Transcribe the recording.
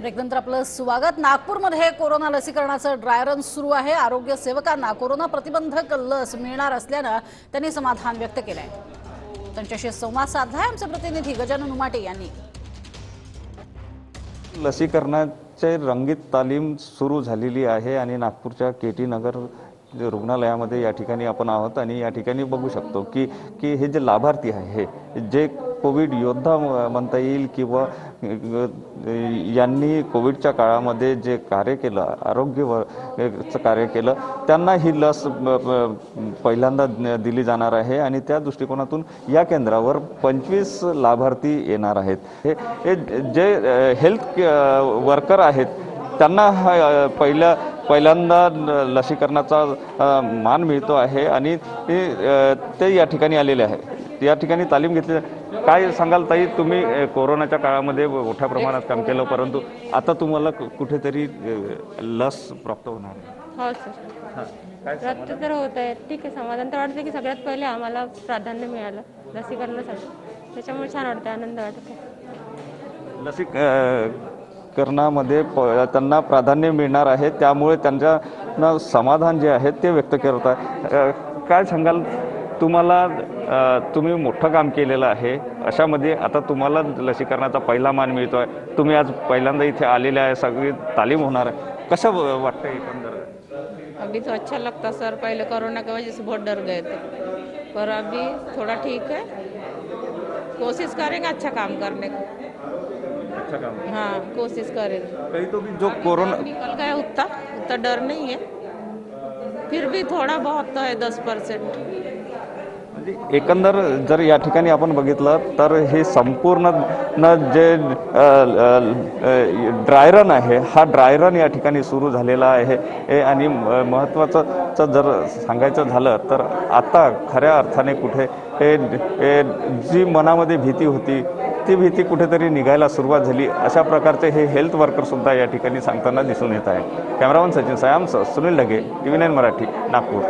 ब्रेकनंतर आपलं स्वागत. नागपूरमध्ये कोरोना लसीकरणाचं ड्राय रन सुरू आहे. आरोग्य सेवकांना कोरोना प्रतिबंधक लस मिळणार असल्यानं त्यांनी समाधान व्यक्त केलंय. त्यांच्याशी संवाद साधलाय आमचे प्रतिनिधी गजानन उमाटे यांनी. लसीकरणाचे रंगीत तालीम सुरू झालेली आहे आणि नागपूरच्या के टी नगर जे रुग्णालयामध्ये या ठिकाणी आपण आहोत आणि या ठिकाणी बघू शकतो की की हे जे लाभार्थी आहे जे कोविड योद्धा म- म्हणता येईल किंवा यांनी कोविडच्या काळामध्ये जे कार्य केलं आरोग्य व- कार्य केलं त्यांना ही लस पहिल्यांदा दिली जाणार आहे आणि त्या दृष्टिकोनातून या केंद्रावर पंचवीस लाभार्थी येणार आहेत. हे हे जे हेल्थ वर्कर आहेत त्यांना हा पहिल्या पहिल्यांदा लसीकरणाचा मान मिळतो आहे आणि ते या ठिकाणी आलेले आहे या ठिकाणी तालीम घेतली काय सांगाल ताई तुम्ही कोरोनाच्या काळामध्ये मोठ्या प्रमाणात काम केलं परंतु आता तुम्हाला कुठेतरी लस प्राप्त होणार आहे. हो सर. रक्त तर होत आहे ठीक आहे समाधान तर वाटतं की सगळ्यात पहिले आम्हाला प्राधान्य मिळालं लसीकरणासाठी त्याच्यामुळे छान वाटतं आनंद वाटत अ, करणामध्ये त्यांना प्राधान्य मिळणार आहे त्यामुळे त्यांच्या समाधान जे आहे ते व्यक्त करत आहे. काय सांगाल तुम्हाला तुम्ही मोठं काम केलेलं आहे. अशामध्ये आता तुम्हाला लसीकरणाचा पहिला मान मिळतो आहे तुम्ही आज पहिल्यांदा इथे आलेले आहे. सगळी तालीम होणार आहे. कसं वाटतं एकंदर? अभी तो अच्छा लगता सर. पहले कोरोना की वजह से बहुत डर गए थे पर अभी थोड़ा ठीक है कोशिश करेंगे अच्छा काम करने को अच्छा काम. हाँ कोशिश करेंगे काही तो भी जो कोरोना निकल गया उतना उतना डर नहीं है फिर भी थोड़ा बहुत तो है दस परसेंट म्हणजे एकंदर जर या ठिकाणी आपण बघितलं तर हे संपूर्ण न जे ड्रायरन आहे हा ड्रायरन या ठिकाणी सुरू झालेला आहे. हे आणि महत्त्वाचं जर सांगायचं झालं तर आता खऱ्या अर्थाने कुठे हे हे जी मनामध्ये भीती होती ती भीती कुठेतरी निघायला सुरुवात झाली. अशा प्रकारचे हे हेल्थ वर्करसुद्धा या ठिकाणी सांगताना दिसून येत आहे cameraman Sachin सयामसह Sunil Dhage T V nine Marathi Nagpur.